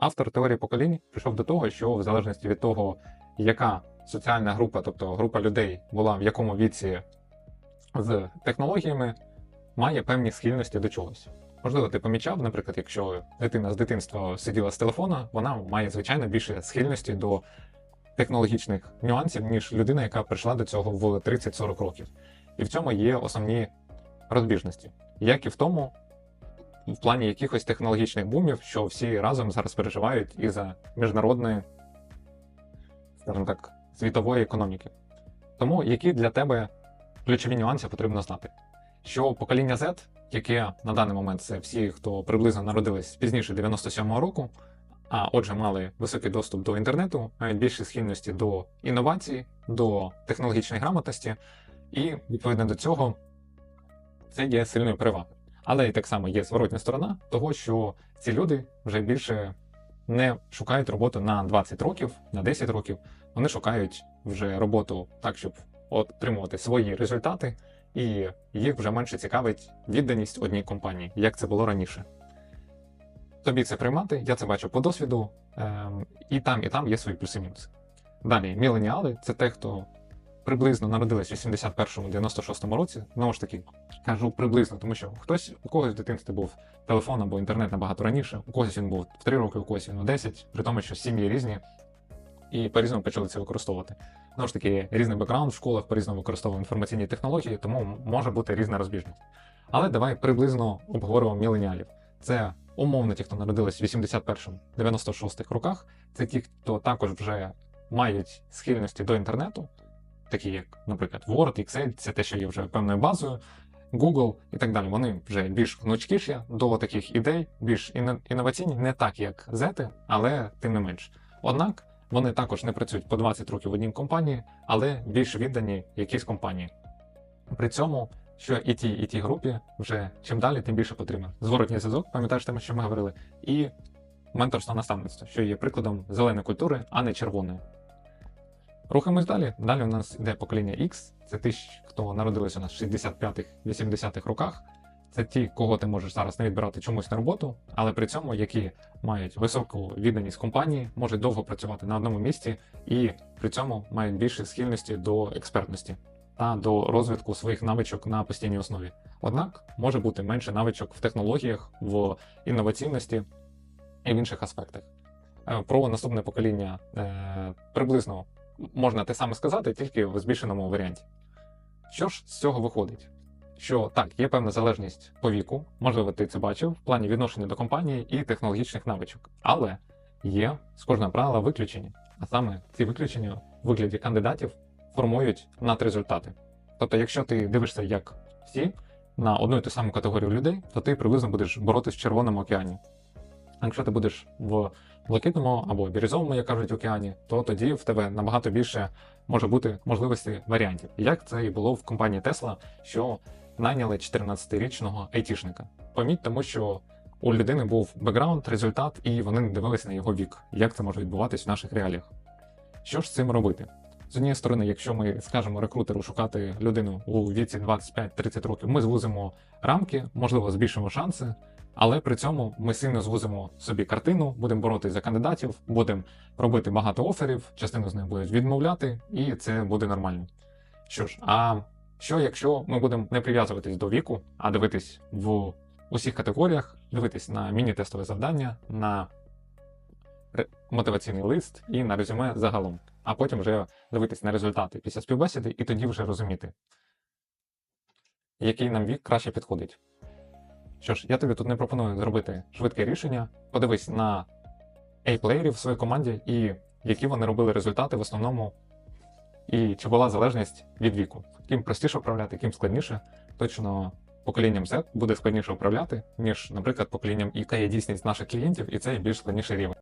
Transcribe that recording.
Автор теорії поколінь прийшов до того, що в залежності від того, яка соціальна група, тобто група людей, була в якому віці з технологіями, має певні схильності до чогось. Можливо, ти помічав, наприклад, якщо дитина з дитинства сиділа з телефона, вона має звичайно більше схильності до технологічних нюансів, ніж людина, яка прийшла до цього в 30-40 років. І в цьому є основні розбіжності, як і в тому, в плані якихось технологічних бумів, що всі разом зараз переживають із за міжнародної, скажімо так, світової економіки. Тому які для тебе ключові нюанси потрібно знати? Що покоління Z, яке на даний момент це всі, хто приблизно народились пізніше 97-го року, а отже, мали високий доступ до інтернету, мають більші схильності до інновацій, до технологічної грамотності, і відповідно до цього це є сильною перевагою. Але і так само є зворотня сторона того, що ці люди вже більше не шукають роботу на 20 років, на 10 років. Вони шукають вже роботу так, щоб отримувати свої результати, і їх вже менше цікавить відданість одній компанії, як це було раніше. Тобі це приймати, я це бачу по досвіду, ем, і там, і там є свої плюси-мінуси. Далі, міленіали це те, хто приблизно народились в 81-96 році. Знову ж таки, кажу приблизно, тому що хтось у когось в дитинстві був телефон або інтернет набагато раніше, у когось він був в 3 роки, у когось він у 10, при тому, що сім'ї різні і по-різному почали це використовувати. Знову ж таки, різний бекграунд в школах по-різному використовує інформаційні технології, тому може бути різна розбіжність. Але давай приблизно обговоримо міленіалів. Це умовно ті, хто народились в 81-96 роках, це ті, хто також вже мають схильності до інтернету, такі як, наприклад, Word, Excel, це те, що є вже певною базою, Google і так далі. Вони вже більш гнучкіші до таких ідей, більш інноваційні, не так як зети, але тим не менш. Однак вони також не працюють по 20 років в одній компанії, але більш віддані якійсь компанії. При цьому, що і тій, і тій групі вже чим далі, тим більше потрібно. Зворотній зв'язок, пам'ятаєш те, що ми говорили, і менторство наставництво, що є прикладом зеленої культури, а не червоної. Рухаємось далі. Далі у нас йде покоління X. Це ті, хто нас в 65-80-х роках. Це ті, кого ти можеш зараз не відбирати чомусь на роботу, але при цьому які мають високу відданість компанії, можуть довго працювати на одному місці і при цьому мають більше схильності до експертності та до розвитку своїх навичок на постійній основі. Однак може бути менше навичок в технологіях, в інноваційності і в інших аспектах. Е, Про наступне покоління е, приблизно можна те саме сказати, тільки в збільшеному варіанті. Що ж з цього виходить? Що так, є певна залежність по віку, можливо, ти це бачив, в плані відношення до компанії і технологічних навичок. Але є з кожного правила виключення. А саме ці виключення в вигляді кандидатів формують надрезультати. Тобто, якщо ти дивишся як всі на одну і ту саму категорію людей, то ти приблизно будеш боротись в червоному океані. А якщо ти будеш в блакитному або бірюзовому, як кажуть, океані, то тоді в тебе набагато більше може бути можливостей варіантів. Як це і було в компанії Tesla, що найняли 14-річного айтішника. Поміть, тому що у людини був бекграунд, результат, і вони не дивилися на його вік. Як це може відбуватись в наших реаліях? Що ж з цим робити? З однієї сторони, якщо ми скажемо рекрутеру шукати людину у віці 25-30 років, ми звузимо рамки, можливо, збільшимо шанси, але при цьому ми сильно звузимо собі картину, будемо боротися за кандидатів, будемо робити багато оферів, частину з них будуть відмовляти, і це буде нормально. Що ж, а що якщо ми будемо не прив'язуватись до віку, а дивитись в усіх категоріях, дивитись на міні-тестове завдання, на мотиваційний лист і на резюме загалом, а потім вже дивитись на результати після співбесіди і тоді вже розуміти, який нам вік краще підходить. Що ж, я тобі тут не пропоную зробити швидке рішення. Подивись на A-плеєрів в своїй команді і які вони робили результати в основному, і чи була залежність від віку. Ким простіше управляти, ким складніше. Точно поколінням Z буде складніше управляти, ніж, наприклад, поколінням, яка є дійсність наших клієнтів, і це є більш складніший рівень.